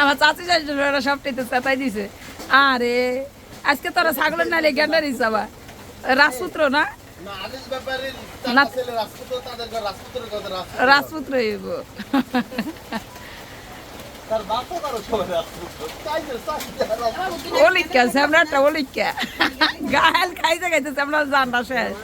আমার চাচি শাশুড়ি সবটাই তো চেতাই দিছে। আরে আজকে তোরা ছাগলের নালে গ্যান্ডার হিসাবা রাজপুত্র না? রাজপুত্র হইব। স্যামরাটা খাইতে খাইতে স্যামরা জানটা শেষ।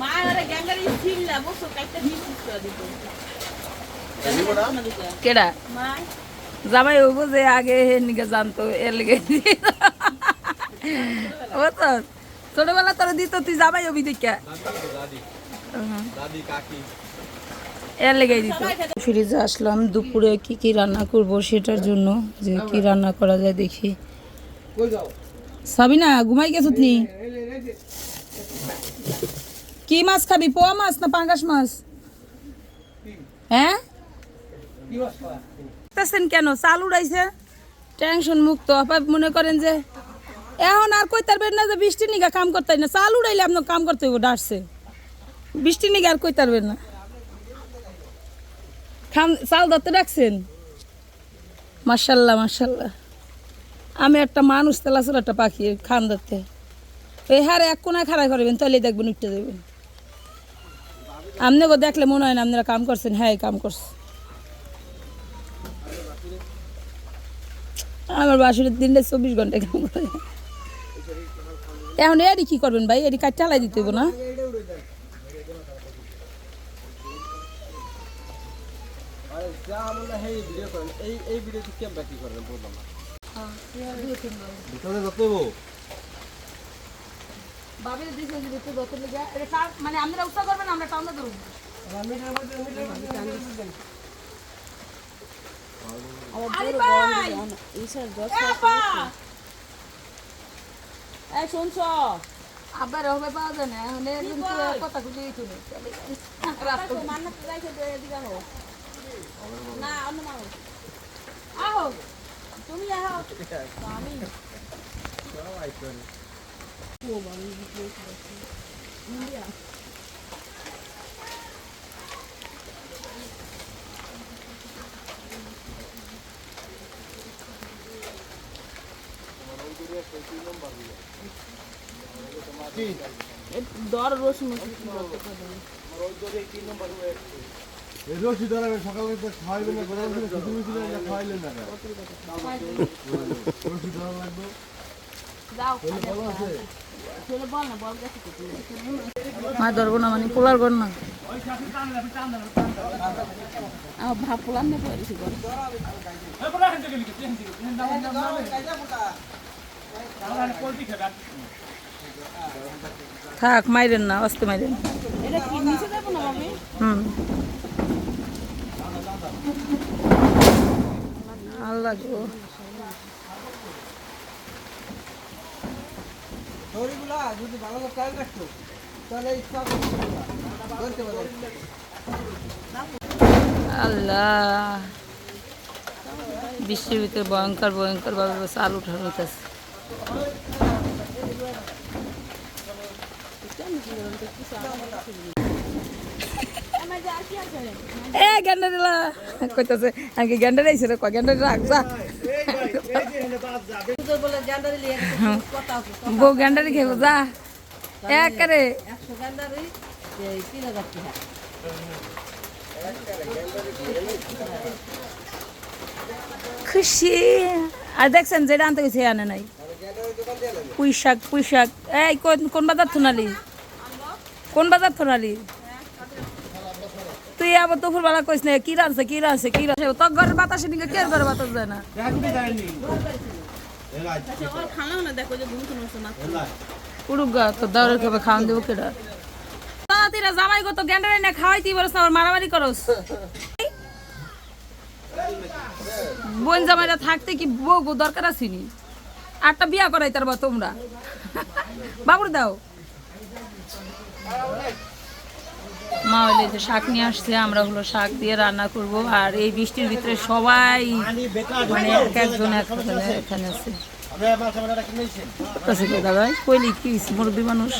মা গ্যাঙ্গারি ছিল বসো কাইতে বিস্কুট দিত না কেডা? মা জামাই হইব যে আগে নিকে জানতো এর লেগে ও তো ছোটবেলা তোর দিত তুই জামাই হবি দেখা। এর লেগেই দিত। ফ্রিজে আসলাম দুপুরে কি কি রান্না করব সেটার জন্য যে কি রান্না করা যায় দেখি। সাবিনা ঘুমাই গেছো তুমি কি মাছ খাবি পোয়া মাছ না পাঙ্গাস মাছ? হ্যাঁ? দেখতেছেন কেন? চাল উড়াইছে টেনশন মুক্ত। মনে করেন যে, এখন আর কই তারবেন না যে বৃষ্টি নিগা কাম করতে না। চাল উড়াইলে আপনার কাম করতে হইব, ডাসছে। বৃষ্টি নিগা আর কই তারবেন না। খান চাল ধরতে রাখছেন মার্শাল্লাহ মার্শাল্লাহ আমি একটা মানুষ তেলাচল একটা পাখি খান ধরতে। এই হারে এক কোনায় খাড়া করবেন তাহলে দেখবেন, উঠতে দেবেন। আপনি দেখলে মনে হয় না আপনারা কাম করছেন হ্যাঁ কাম করছে। আমার বাসুরের দিনটা চব্বিশ ঘণ্টা কাম করে। এখন এডি কি করবেন ভাই? এডি কাজ চালাই দিতে না? কেমন মানে আমরা উৎসাহ করবেন আমরা ধরুন আপা এই শুনছ? আবার হবে পাওয়া যায় না তো কথা এদিকে আহো। না অন্য মানুষ আহো তুমি আহো। আমি। দর রসুন এই রশি সকালে তো খাওয়াইবেন না গরম কিছু না রশি ধরা লাগবে। মা ধরবো না মানে পোলার ঘর না। আমার ভাব পোলান না পড়েছি থাক মাইরেন না অস্তে মাইরেন। এটা কি নিচে দেবো না আমি হুম। আল্লাহ গো। দড়িগুলা যদি ভালো করে খেয়াল রাখতো তাহলে ইচ্ছা ধরতে পারে আল্লাহ। বৃষ্টির ভিতরে ভয়ঙ্কর ভয়ঙ্কর ভাবে চাল উঠানো হইতেছে। এ গেন্ডারিলা কইতাছে আগে গেন্ডারি আইছে রে, কয় গেন্ডারি রাখ যা। গ্যান্ডারি বউ গেন্ডারি খেয়ে যা। এক করে গ্যান্ডারি খুশি। আর দেখছেন যেটা আনতে গেছে আনে নাই। পুঁই শাক পুঁই শাক এই, কোন বাজার থোনালি কোন বাজার থোনালি তুই আবার দুপুর বেলা কইস না, কি রানছে কি রানছে কি রানছে তোর ঘরের বাতাসে নিকে কে ঘরে বাতাস যায় না? তো তো মারামারি বোন থাকতে কি বউ দরকার আসিনি আটটা বিয়া করাই তার তোমরা। বাবুর দাও। মা হইলে যে শাক নিয়ে আসছে আমরা হলো শাক দিয়ে রান্না করব আর এই বৃষ্টির ভিতরে সবাই মানে এক একজন এক এখানে আছে। দাদা কইলি কি? মুরব্বী মানুষ?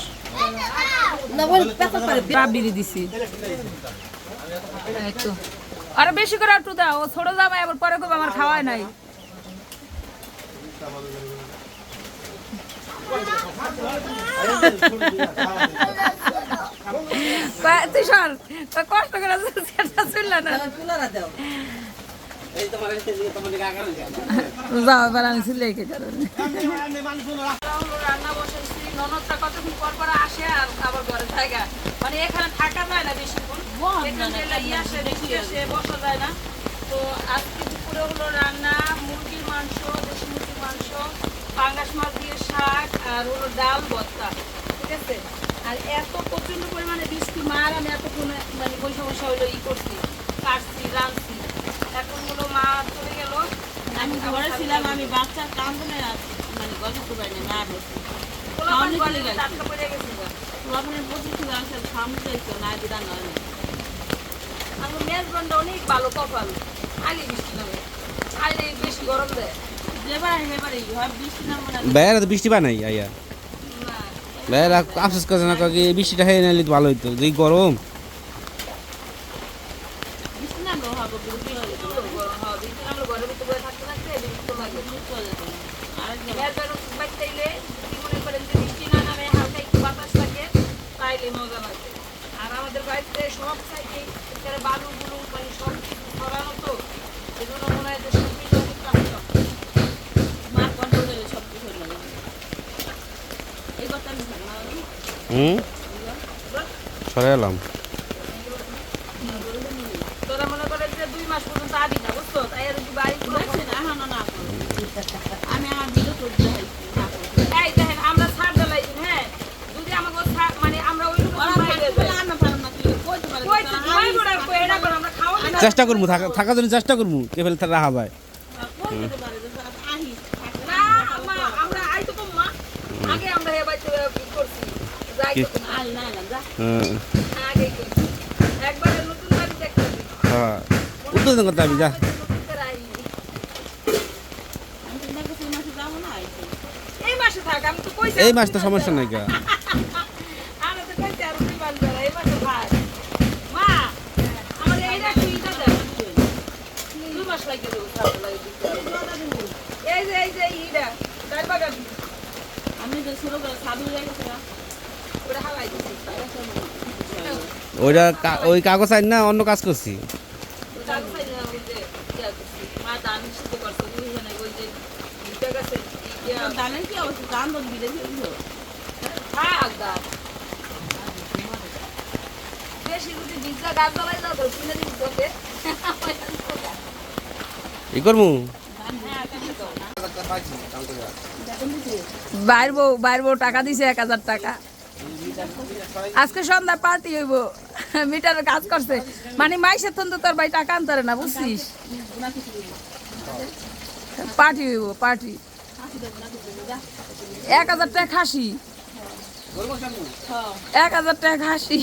দিছি। আরে বেশি করে একটু দাও ছোট জামাই আবার পরে করব আমার খাওয়াই নাই। তুই সর কয় কষ্ট করে সেটা শুনলে না। তুলারা দাও যাও এবার আমি শুনলে কে কারণে রান্না বসেছি ননদটা কতক্ষণ পর পর আসে আর আবার ঘরে জায়গা মানে এখানে থাকা যায় না বেশিক্ষণ এখানে এলে ই আসে দেখি বসা যায় না। তো আজকে দুপুরে হলো রান্না মুরগির মাংস দেশি মুরগির মাংস পাঙ্গাস মাছ দিয়ে আর হলো ডাল ভর্তা ঠিক আছে? আর এত প্রচণ্ড পরিমাণে বৃষ্টি মার আমি এতক্ষণ মানে বৈশা বৈশা হলো ই করছি কাটছি রাঁধছি। এখন হলো মা চলে গেল। আমি ঘরে ছিলাম আমি বাচ্চার কান্দনে মানে গল্প পারিনি না বসে আমি আমার মেজবানটা অনেক ভালো কপাল আলি বৃষ্টি নামে আইলে বেশি গরম দেয়। বেড়া তো বৃষ্টি নাই আইয়া বেড়া আফসোস করছে না কাকি বৃষ্টিটা হয়ে নাইলে তো ভালো হইতো, যে গরম। বৃষ্টি নামলে হবে বৃষ্টি হয়ে যেত খুব গরম হয় আমরা খাওয়া না। চেষ্টা করব থাকা থাকার জন্য চেষ্টা করব কে ফেলে তারা রাহা ভাই কইতে পারে যে তারা আহিস থাকে না আমা আমরা আই তো মা আগে আমরা হে বাইতে কি করছি হ্যাঁ হ্যাঁ। উদ্বোধন করতে আমি যা করছি এই মাসে না আইসি মাসে থাক আমি তো সমস্যা নাই কা ধরে এই কি যে এই যে আমি তো শুরু করে সাধু হয়ে গেছে ওইটা ওই কাগজ আইন না অন্য কাজ করছি। করব? বাইর বউ বাইর বউ টাকা দিছে এক হাজার টাকা। আজকে সন্ধ্যা পার্টি হইব। মিটারের কাজ করছে। মানে মাইসের তখন তো তোর ভাই টাকা আনতে না, বুঝছিস? পার্টি হইব, পার্টি। এক হাজার টাকা খাসি। এক হাজার টাকা খাসি।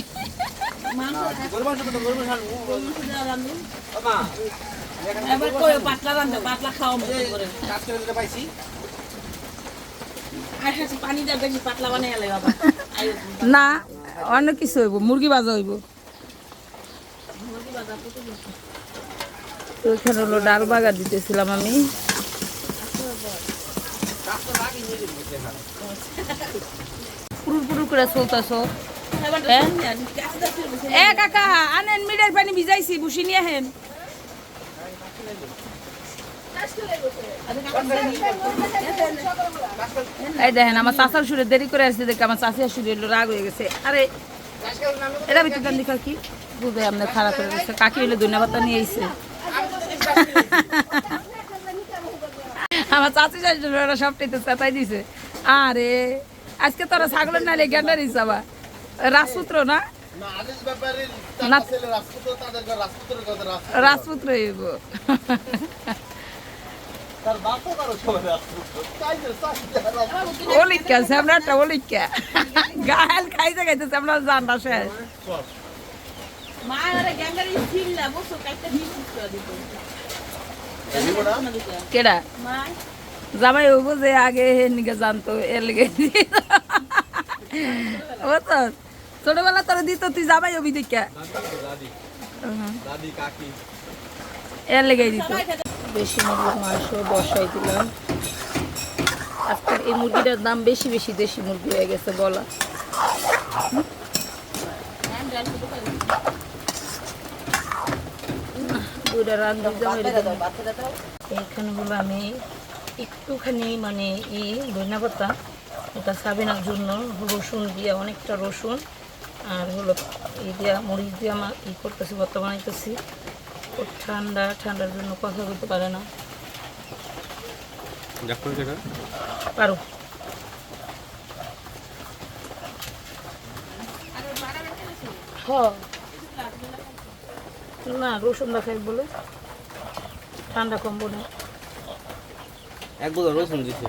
পাতলা রান্ধো, পাতলা খাওয়া মতো করে আর হাসি পানি দেওয়া বেশি পাতলা বানিয়ে এলাই বাবা আয়ো না অনেক কিছু হইব, মুরগি বাজা হইব। তো হলো ডাল বাগা দিতেছিলাম আমি। হ্যাঁ? এ কাকা, আনেন মিডের পানি ভিজাইছি বুসি নিয়ে হেন এই দেখেন আমার চাষার সুরে দেরি করে আসছে দেখে আমার চাষিয়ার সুরে রাগ হয়ে গেছে। আরে এটা ভিতর দান দেখা কি? বুঝে আপনার খারাপ হয়ে গেছে। কাকি হইলে ধন্যবাদ নিয়ে আইছে আমার চাচি শাশুড়ি সবটাই তো চেতাই দিছে। আরে আজকে তোরা ছাগলের নালে গেন্ডার হিসাবা রাজপুত্র না? না রাজপুত্র হইব ওলিকা স্যামরাটা ওলিকা গাল খাইতে খাইতে স্যামরা জানটা শেষ। কেডা? জামাই হইব যে আগে নিকে জানতো এর লেগে ও তো ছোটবেলা তোর দিত তুই জামাই হবি দেখা। এর লেগে দিত। বেশি মুরগির মাংস বসাই দিলাম। আজকে এই মুরগিটার দাম বেশি বেশি দেশি মুরগি হয়ে গেছে, বলা। দুইটা এইখানে হলো আমি একটুখানি মানে ই ধনিয়া পাতা। এটা সাবিনার জন্য রসুন দিয়ে, অনেকটা রসুন। আর হলো এই দিয়া, মরিচ দিয়ে আমার ই করতেছি ভর্তা বানাইতেছি ঠান্ডা ঠান্ডার জন্য কথা বলতে পারে না। পারো। না রসুন দেখাই বলে। ঠান্ডা কম এক বোঝা রসুন দিছে।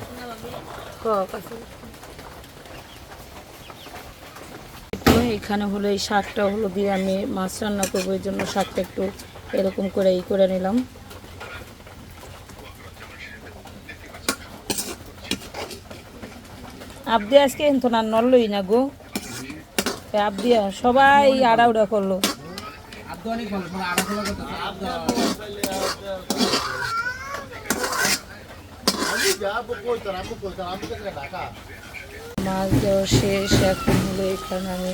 এখানে হলো এই শাকটা হলো দিয়ে আমি মাছ রান্না করব এই জন্য শাকটা একটু এরকম করে ই করে নিলাম। আবদি আজকে তো না নড়লই না গো। এ আবদিয়া সবাই আড়াউড়া করল। আব্দু আব্দু মাছ দেওয়া শেষ, এখন হলো এখানে আমি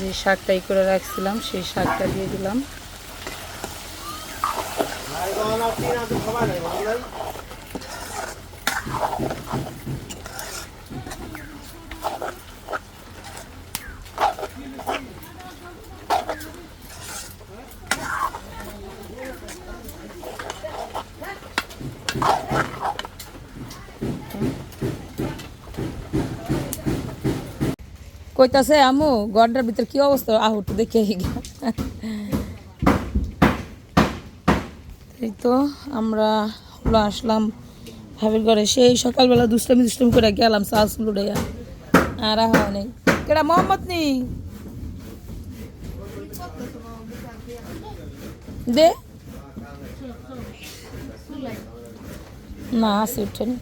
যে শাকটাই করে রাখছিলাম, সেই শাকটা দিয়ে দিলাম। কইতাছে আমু গড়টার ভিতর কি অবস্থা? আহ একটু দেখে আই গা। এই তো আমরা হলো আসলাম ভাবির ঘরে। সেই সকালবেলা দুষ্টামি দুষ্টামি করে গেলাম চাল লুড়াইয়া আর আহ নেই। কেডা, মোহাম্মদ নি? দে। না আসে উঠেনি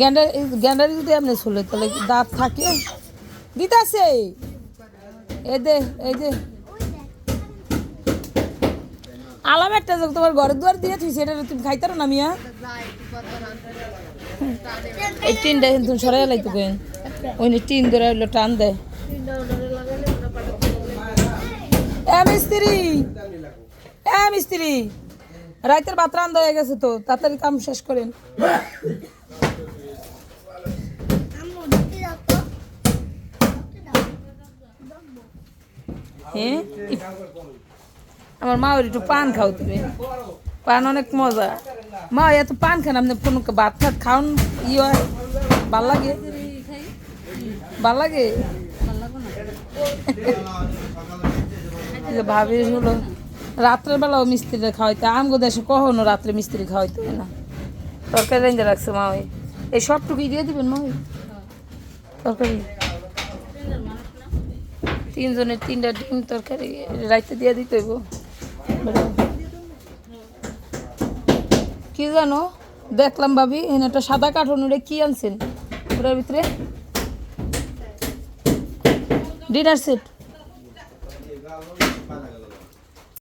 গ্যান্ডার গ্যান্ডারি যদি আপনি শুলে, তাহলে দাঁত থাকে? দিতাছে। এই দে, এই যে আলাম একটা তোমার ঘরের দুয়ার দিয়ে থুইছি, এটা তুমি খাইতারো না, মিয়া? এই টিনটা কিন্তু সরাই লাইতো কেন ওই টিন ধরে হইল, টান দেয় এ মিস্ত্রি! এ মিস্ত্রি! রাইতের ভাত রান্ধা হয়ে গেছে তো, তাড়াতাড়ি কাম শেষ করেন। হ্যাঁ? আমার মা ওর একটু পান খাও তুমি পান অনেক মজা। মা এত পান খান, আপনি কোনো ভাত ফাত খাওন ই হয়। ভালো লাগে? ভালো লাগে? ভাবি হলো, রাত্রের বেলাও মিস্ত্রিরা খাওয়াইতে, আমগো দেশে কখনো রাত্রে মিস্ত্রি খাওয়াইতে না। তরকারি রেঞ্জে রাখছে মা ওই। এই সবটুকুই দিয়ে দিবেন মা তরকারি? তিনজনের তিনটা ডিম তরকারি রাইতে দিয়ে দিতে হইব। কি জানো? দেখলাম ভাবি এখানে একটা সাদা কাঠ ওটা কি আনছেন? ওটার ভিতরে? Dinner set